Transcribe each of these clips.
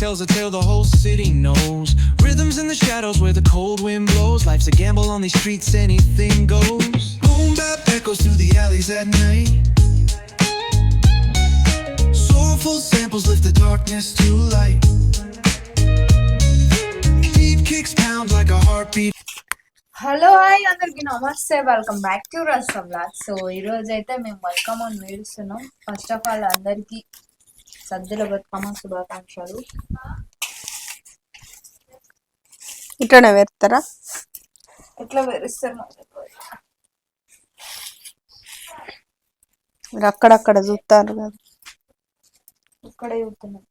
tells a tale the whole city knows. Rhythms in the shadows where the cold wind blows. Life's a gamble on these streets, anything goes. Boom bap echoes through the alleys at night. Soulful samples lift the darkness to light. Beat kicks pound like a heartbeat. Hello hi అందరికి నమస్తే welcome back to Rasta blog so ఈ రోజు అయితే మేము Bathukamma వేడుస్తున్నాం first of all అందరికి సద్దుల బతుకమ్మ శుభాకాంక్షలు. ఇట్లనే పెడతారా ఎట్లా వేరుస్తారు. మీరు అక్కడక్కడ చూస్తారు కదా. ఇక్కడే చూస్తున్నాం.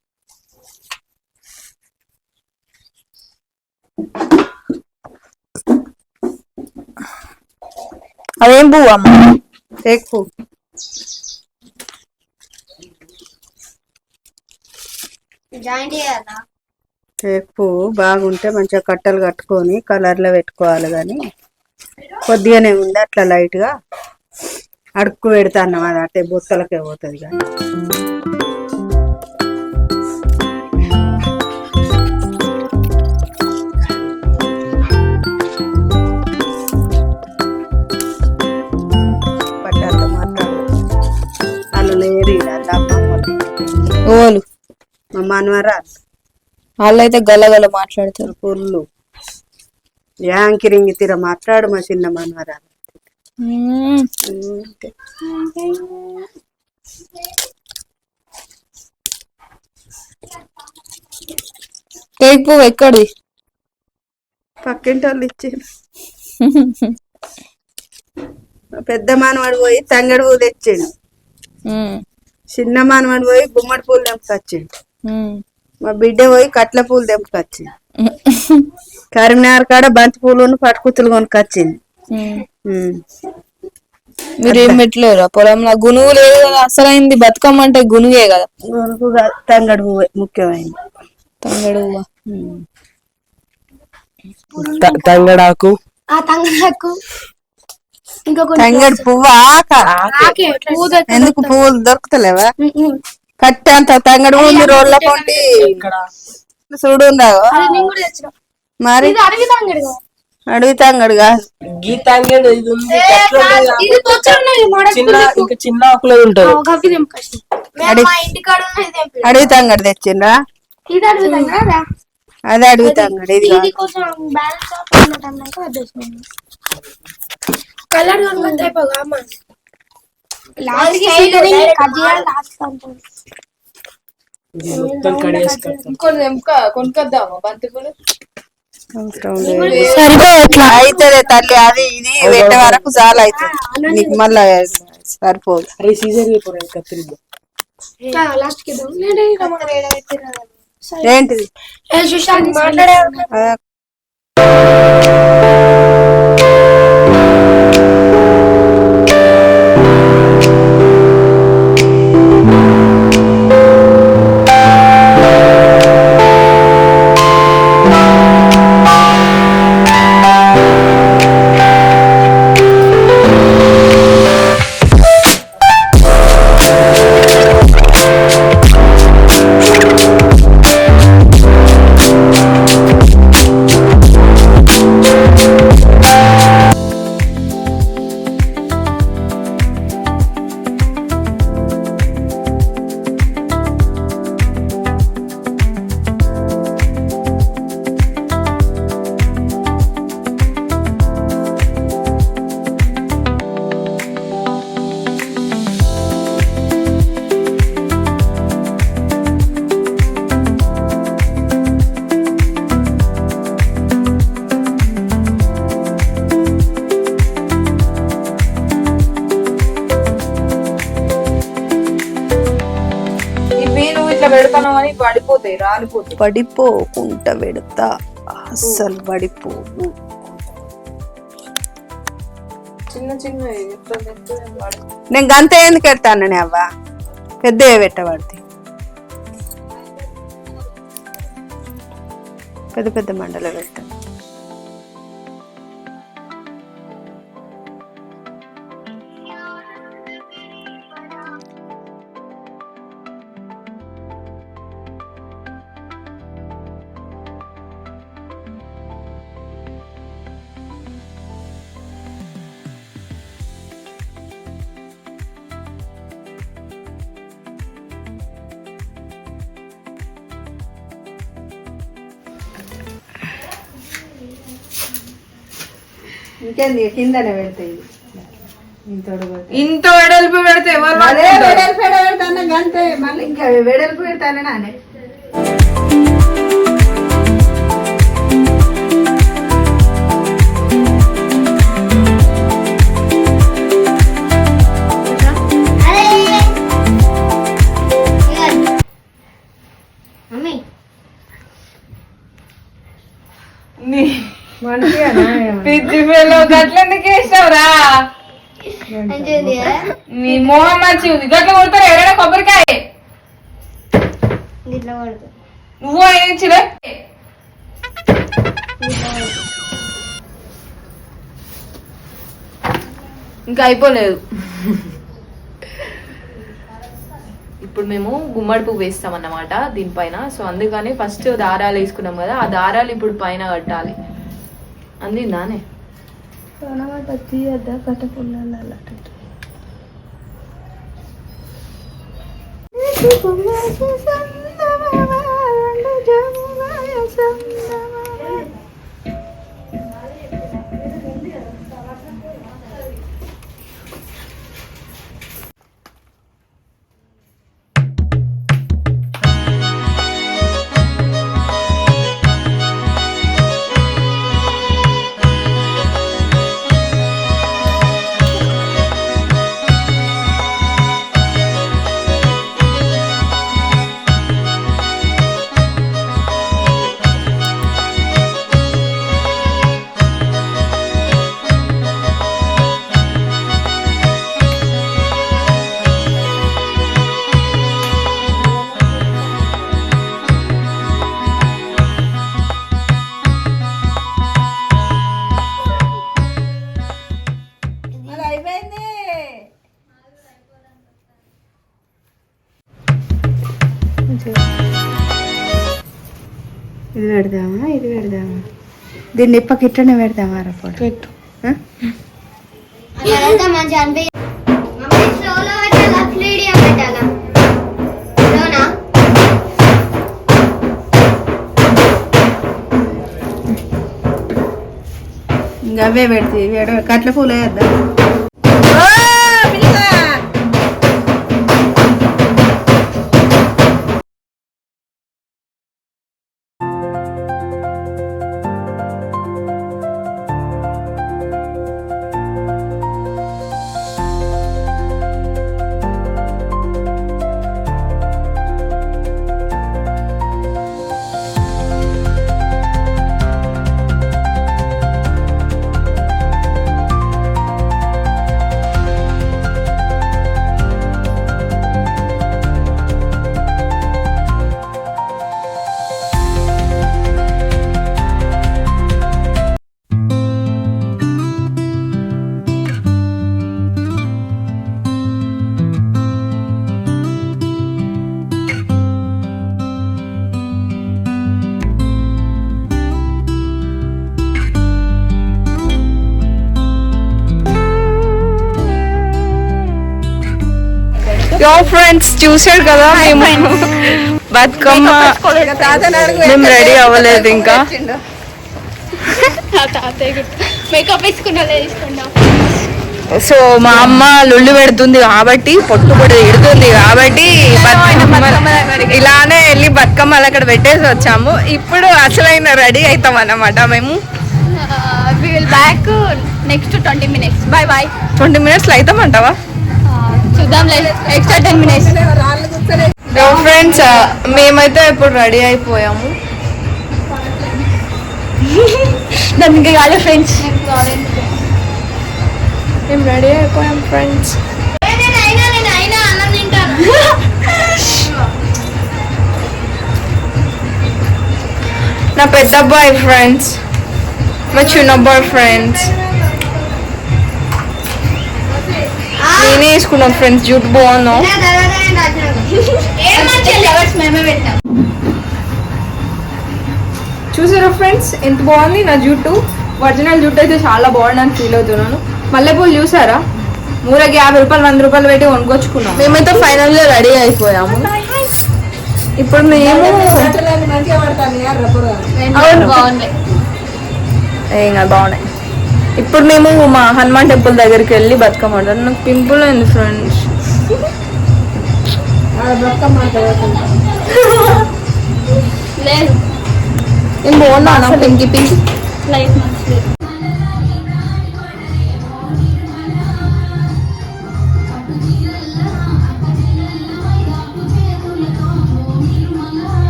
అదేం పువ్వు అమ్మ టేక్ పువ్వు. పువ్వు బాగుంటే మంచిగా కట్టలు కట్టుకొని కలర్లో పెట్టుకోవాలి కానీ కొద్దిగానే ఉంది అట్లా లైట్గా. అడుక్కు పెడతాను అది అంటే బొత్తలకే పోతుంది కానీ. ఓలు. మా మనవరాలు. వాళ్ళైతే గలగల మాట్లాడతారు. పుల్లు. యాంకిరింగ్ తీర మాట్లాడు మా చిన్న మనవరాలు. టేక్ పువ్వు ఎక్కడి పక్కింటి వాళ్ళు ఇచ్చారు పెద్ద మానవాడు పోయి తంగడి పువ్వు తెచ్చాడు. చిన్న మానవాడు పోయి గుమ్మడి పూలు తెంపుకొచ్చాడు. మా బిడ్డ పోయి కట్ల పూలు తెంపుకొచ్చింది. కరీంనగర్ కాడ బంతి పూలు పట్టుకుతులు కొనుకొచ్చింది. మీరు ఏం పెట్టలేరు? ఆ పొలంలో గునుగు లేదు కదా అసలైంది బతుకమ్మ అంటే గునుగే కదా. గొనుగు తంగడి పువ్వే ముఖ్యమైనది. తంగడు పువ్వ. తంగడాకు? ఆ తంగడాకు. ఇంకొక తంగడి పువ్వా? ఎందుకు పువ్వులు దొరుకుతలేవా? కట్టె అంత తంగడి పువ్వులు రోడ్ల పొంటి. చూడు మరి? అడవి తంగడు ఇది ఉంది ఉంది. చిన్న ఆకులో ఉంటది అడవి తంగడు తెచ్చిండ్రా? అదే అడవి తంగడు ఇది కలర్ లాస్ట్ ఇది మొత్తం కడిగేసుకుంటాం ఇంకొని తెంపుక కొనుక్కొద్దామా? అయితదే తల్లి అది ఇది పెట్టే వరకు చాలా అవుతుంది నీకు మళ్ళా సరిపోదు. అరే సీజన్. ఏంటిది? సుశాంత్ మాట్లాడే పడిపోతాయి రాలిపోతాయి. పడిపోకుంట పెడతా. అస్సలు పడిపోవు చిన్న చిన్న నేను గంత ఎందుకు పెడతానని అవ్వ? పెద్ద పెట్టబడితే పెద్ద పెద్ద మండలో పెడతాను. ఇంకేంది కిందనే పెడతాయి పెడతాయి. ఇంత వెడల్పు పెడితే ఎవరు అదే వెడల్పు ఎడ పెడతాను అంతే మళ్ళీ ఇంకా వెడల్పు పెడతానే నానే. నీ మోహం మంచి ఉంది. గట్ల కొడతారు? ఎవరైనా కొబ్బరికాయ? గిట్ల నువ్వు ఇంకా అయిపోలేదు. ఇప్పుడు మేము గుమ్మడి పువ్వు వేస్తాం అన్నమాట దీనిపైన. సో అందుకని ఫస్ట్ దారాలు వేసుకున్నాం కదా ఆ దారాలు ఇప్పుడు పైన కట్టాలి. అందిందానే అయిపోయింది ఇది పెడదామా? ఇది పెడదామా? దీన్ని ఇప్పకి ఇట్లనే పెడదామా రప్పుడు పెట్టు. ఇంకా అవే పెడితే కట్ల పూలు వేద్దాం. యో ఫ్రెండ్స్ చూసారు కదా మేము. బతుకమ్మ. మేము రెడీ అవ్వలేదు ఇంకా. మేకప్ వేసుకున్నా తీసుకున్నా సో మా అమ్మ లొల్లి పెడుతుంది కాబట్టి పొట్టు పొట్టు ఇడుతుంది కాబట్టి బతుకమ్మ ఇలానే వెళ్ళి బతుకమ్మలు అక్కడ పెట్టేసి వచ్చాము. ఇప్పుడు అసలైన రెడీ అవుతాం అన్నమాట మేము. Will back next twenty minutes bye bye twenty మినిట్స్లో అవుతామంటావా? చూద్దాం ఎక్స్ట్రా టెన్ మినిట్స్ ఫ్రెండ్స్ మేమైతే ఇప్పుడు రెడీ అయిపోయాము. దానికి ఇంకా కాలే ఫ్రెండ్స్ మేము రెడీ అయిపోయాం ఫ్రెండ్స్ నా పెద్ద అబ్బాయి ఫ్రెండ్స్ మా చిన్న అబ్బాయి ఫ్రెండ్స్ నేనే వేసుకున్నాం ఫ్రెండ్స్ జుట్టు బాగున్నాం మేమే పెట్టాం చూసారా ఫ్రెండ్స్ ఎంత బాగుంది నా జుట్టు ఒరిజినల్ జుట్టు అయితే చాలా బాగుందని ఫీల్ అవుతున్నాను. మల్లెపూలు చూసారా? మూలకి యాభై రూపాయలు వంద రూపాయలు పెట్టి కొనుక్కొచ్చుకున్నాం. మేమైతే ఫైనల్గా రెడీ అయిపోయాము. ఇప్పుడు మేము అవును. బాగుంది ఏం బాగున్నాయి. ఇప్పుడు మేము మా హనుమాన్ టెంపుల్ దగ్గరికి వెళ్ళి బతుకమ్మ ఆడతాం నాకు పింపుల్ అయింది ఫ్రెండ్స్. లేదు. నేను బాగున్నా పింకి పింకి.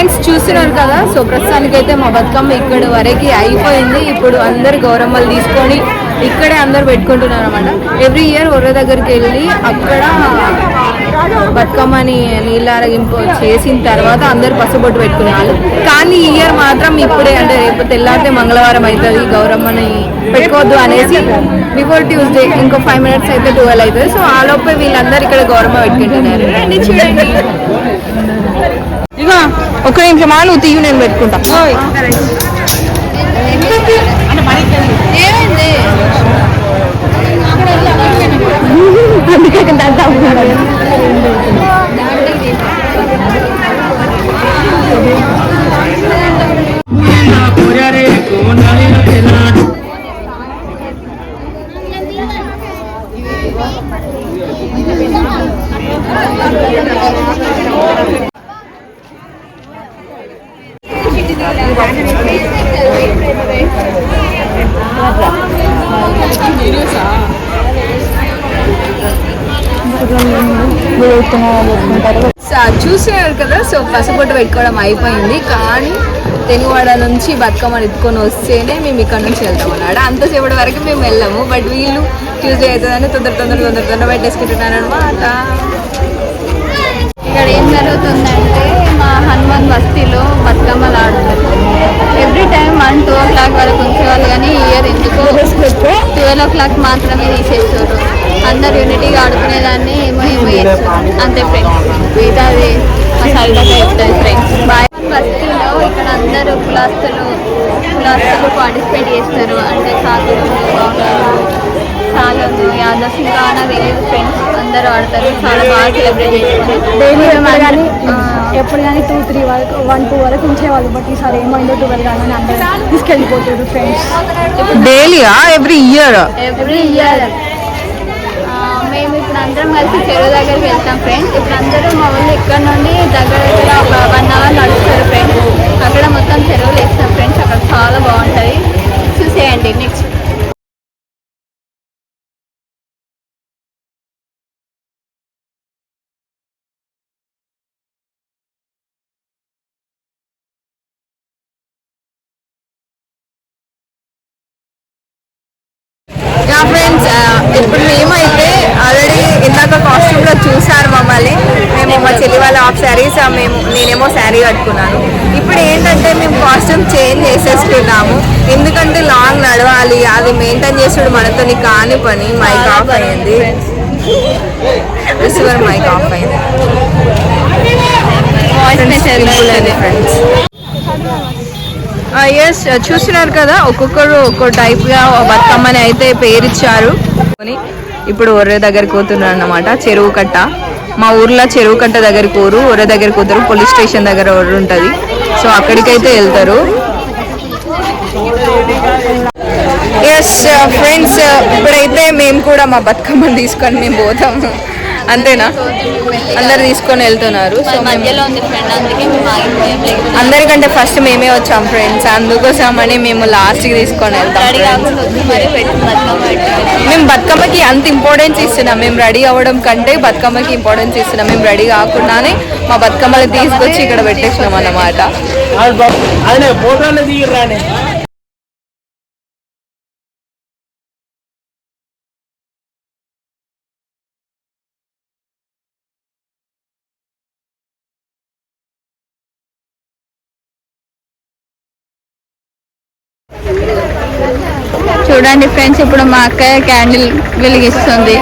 ఫ్రెండ్స్ చూస్తున్నారు కదా? సో ప్రస్తుతానికి అయితే మా బతుకమ్మ ఇక్కడ వరకు అయిపోయింది. ఇప్పుడు అందరు గౌరమ్మలు తీసుకొని ఇక్కడే అందరు పెట్టుకుంటున్నారు అనమాట ఎవ్రీ ఇయర్ ఒర్ర దగ్గరికి వెళ్ళి అక్కడ బతుకమ్మని నీళ్ళారగింపు చేసిన తర్వాత అందరు పసుబొట్టు పెట్టుకున్నారు. కానీ ఈ ఇయర్ మాత్రం ఇప్పుడే అంటే రేపు తెల్లారితే మంగళవారం అవుతుంది. గౌరమ్మని పెట్టుకోవద్దు అనేసి బిఫోర్ ట్యూస్డే ఇంకో ఫైవ్ మినిట్స్ అయితే ట్వెల్వ్ అవుతుంది. సో ఆ లోపే వీళ్ళందరూ ఇక్కడ గౌరమ్మ పెట్టుకుంటున్నారు. చూడండి. ఇక ఒక నిమిషం ఆ నువ్వు తీయు నేను పెట్టుకుంటా. సో అది చూస్తున్నారు కదా సో పసుపొట్టు పెట్టుకోవడం అయిపోయింది. కానీ తెనువాడ నుంచి బతుకమ్మని ఎత్తుకొని వస్తేనే మేము ఇక్కడ నుంచి వెళ్తాం అన్నాడు. అంతసేపటి వరకు మేము వెళ్ళాము బట్ వీళ్ళు ట్యూస్డే అవుతుందని తొందర తొందర తొందర తొందర పెట్టేసుకుంటున్నాను అనమాట ఇక్కడ ఏం జరుగుతుందంటే మా హనుమాన్ బస్తీలో బతుకమ్మలు ఆడుతారు. Every time one two o'clock వరకు ఉంచేవాళ్ళు కానీ ఇయర్ ఎందుకో ట్వెల్వ్ ఓ క్లాక్ మాత్రమే తీసేస్తారు అందరు యూనిటీగా ఆడుకునేదాన్ని ఏమో ఏమో చేస్తారు అంతే ఫ్రెండ్స్ మిగతాది సరిగ్గా ఫ్రెండ్స్ బాయ్ బస్తీలో ఇక్కడ అందరూ కులాస్తులు కులాస్తులు పార్టిసిపేట్ చేస్తారు. అంటే బాగున్నారు సాగదు యాదవ్స్ ఇంకా తెలియదు ఫ్రెండ్స్ అందరూ ఆడతారు. చాలా బాగా సెలబ్రేట్ చేసుకుంటారు ఎప్పుడు కానీ టూ త్రీ వరకు వన్ టూ వరకు ఉంచేవాళ్ళు. బట్ ఈసారి ఏమైందో ట్వెల్వ్ కానీ అందరూ తీసుకెళ్ళిపోతారు ఫ్రెండ్స్ డైలీయా ఎవ్రీ ఇయర్ ఎవ్రీ ఇయర్ ఇప్పుడు అందరం కలిసి చెరువు దగ్గరికి వెళ్తాం ఫ్రెండ్స్. ఇప్పుడు అందరూ మా వాళ్ళు ఇక్కడ నుండి దగ్గర దగ్గర ఒక వన్ అవర్ నడుస్తారు ఫ్రెండ్స్. అక్కడ మొత్తం చెరువులు వేస్తాం ఫ్రెండ్స్. అక్కడ చాలా బాగుంటుంది. చూసేయండి నెక్స్ట్. ఫ్రెండ్స్ uh, ఇప్పుడు మేమైతే ఆల్రెడీ ఇందాక కాస్ట్యూమ్లో చూసారు మమ్మల్ని. మేము మా చెల్లి వాళ్ళ హాఫ్ శారీస్ మేము నేనేమో శారీ కట్టుకున్నాను. ఇప్పుడు ఏంటంటే మేము కాస్ట్యూమ్ చేంజ్ చేసేసుకున్నాము. ఎందుకంటే లాంగ్ నడవాలి అది మెయింటైన్ చేసుడు మనతో కాని పని మైక్ ఆఫ్ అయింది. రిసీవర్ మైక్ ఆఫ్ అయింది. ఫ్రెండ్స్ ఎస్ చూస్తున్నారు కదా ఒక్కొక్కరు ఒక్కో టైప్గా బతుకమ్మని అయితే పేరిచ్చారు. ఇప్పుడు ఒర్రె దగ్గరికి పోతున్నారు అన్నమాట చెరువు కట్ట. మా ఊర్లో చెరువు కట్ట దగ్గరికి పోరు ఒర్రె దగ్గరికి పోతారు పోలీస్ స్టేషన్ దగ్గర ఒర్రు ఉంటుంది. సో అక్కడికైతే వెళ్తారు. ఎస్ ఫ్రెండ్స్ ఇప్పుడైతే మేము కూడా మా బతుకమ్మని తీసుకొని మేము పోతాము. అంతేనా? అందరు తీసుకొని వెళ్తున్నారు. సో మేము మధ్యలో ఉంది ఫ్రెండ్ అందుకే మేము ఆగిపోయాం లేకపోతే అందరికంటే ఫస్ట్ మేమే వచ్చాం ఫ్రెండ్స్ అందుకోసమని మేము లాస్ట్కి తీసుకొని వెళ్తాం మేము బతుకమ్మకి అంత ఇంపార్టెన్స్ ఇస్తున్నాం. మేము రెడీ అవ్వడం కంటే బతుకమ్మకి ఇంపార్టెన్స్ ఇస్తున్నాం. మేము రెడీ కాకుండానే మా బతుకమ్మలు తీసుకొచ్చి ఇక్కడ పెట్టేసినాం అన్నమాట. చూడండి ఫ్రెండ్స్ ఇప్పుడు మా అక్కయ్య క్యాండిల్ వెలిగిస్తుంది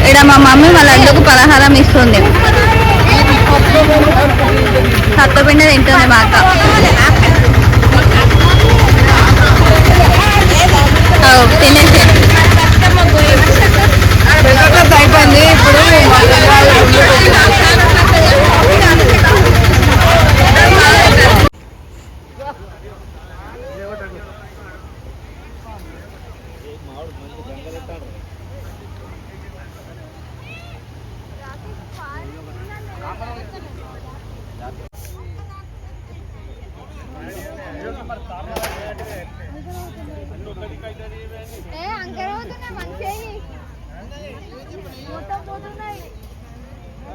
ఇక్కడ మా మమ్మీ మా లడ్డుకు పలహారం ఇస్తుంది సత్తపిండి తింటుంది మా అక్క అవు, తినేసి అయిపోయింది ఇప్పుడు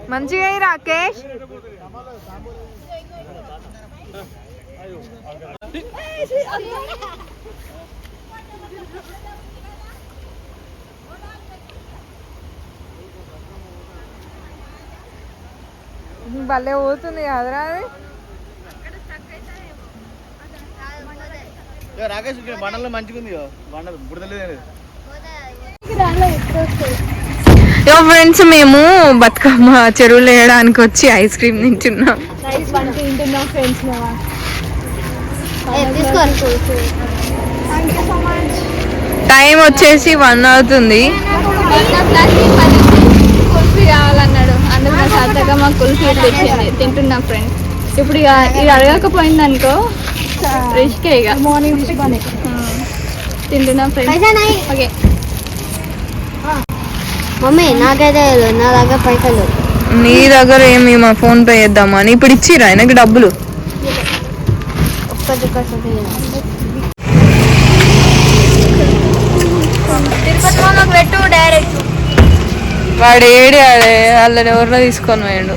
మంచిగా అయ్యి రాకేష్ భలే పోతుంది కదరా అది. రాకేష్ ఇక్కడ బండల్లో మంచిగా ఉంది బండ బుడతలేదు యో ఫ్రెండ్స్ మేము బతుకమ్మ చెరువులు వేయడానికి వచ్చి ఐస్ క్రీమ్ తింటున్నాం. తింటున్నాం ఫ్రెండ్స్ టైం వచ్చేసి వన్ అవుతుంది. కుల్ఫీ కావాలన్నాడు అందుకు మా సార్థక మా కుల్ఫీ తెచ్చింది. తింటున్నాం ఫ్రెండ్స్ ఇప్పుడు ఇక ఇది అడగకపోయింది అనుకో రిస్కే ఇక. మార్నింగ్ తింటున్నాం ఫ్రెండ్స్ పైసా నాయి. ఓకే. మమ్మీ నాకైతే. నా దగ్గర పైసలు నీ దగ్గర ఏమి మా ఫోన్ పే చేద్దామని ఇప్పుడు ఇచ్చిరా ఆయనకి డబ్బులు? ఒక్కటి ఒక్కటి పెట్టు డైరెక్ట్ వాడు ఏడి వాళ్ళని ఎవరినో తీసుకొని పోయాడు.